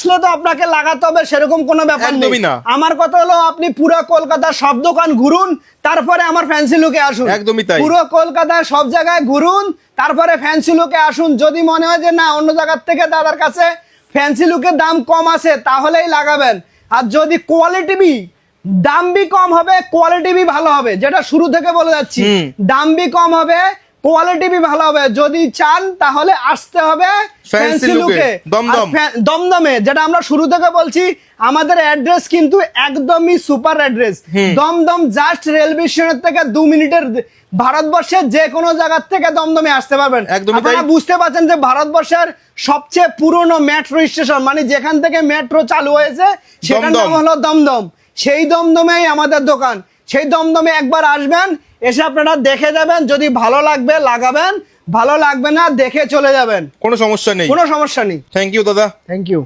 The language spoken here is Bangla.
আসলে তো আপনাকে লাগাতে হবে সেরকম কোনো ব্যাপার নেই। না। আমার কথা হলো আপনি পুরো কলকাতার সব দোকান ঘুরুন তারপরে আমার ফ্যান্সি লুকে আসুন। একদমই তাই। পুরো কলকাতার সব জায়গায় ঘুরুন তারপরে ফ্যান্সি লুকে আসুন। যদি মনে হয় যে না অন্য জায়গার থেকে দাদার কাছে ফ্যান্সি লুকের দাম কম আছে তাহলেই লাগাবেন। আর যদি কোয়ালিটি বি দাম বি কম হবে কোয়ালিটি বি ভালো হবে যেটা শুরু থেকে বলে যাচ্ছি। দাম বি কম হবে কোয়ালিটি বি ভালো হবে। যদি চান তাহলে আসতে হবে ফ্যান্সি লুকে দমদম। দমদমে যেটা আমরা শুরু থেকে বলছি আমাদের অ্যাড্রেস কিন্তু একদমই super address Dumdum just railway স্টেশনের থেকে দু মিনিটের ভারতবর্ষের যে কোনো জায়গার থেকে দমদমে আসতে পারবেন। আপনারা বুঝতে পারছেন যে ভারতবর্ষের সবচেয়ে পুরনো মেট্রো স্টেশন মানে যেখান থেকে মেট্রো চালু হয়েছে সেটার। নাম হলো দমদম। সেই দমদমেই আমাদের দোকান। সেই দমদমে একবার আসবেন এসে আপনারা দেখে যাবেন যদি ভালো লাগবে লাগাবেন ভালো লাগবে না দেখে চলে যাবেন। কোনো সমস্যা নেই। কোনো সমস্যা নেই। থ্যাংক ইউ দাদা। Thank you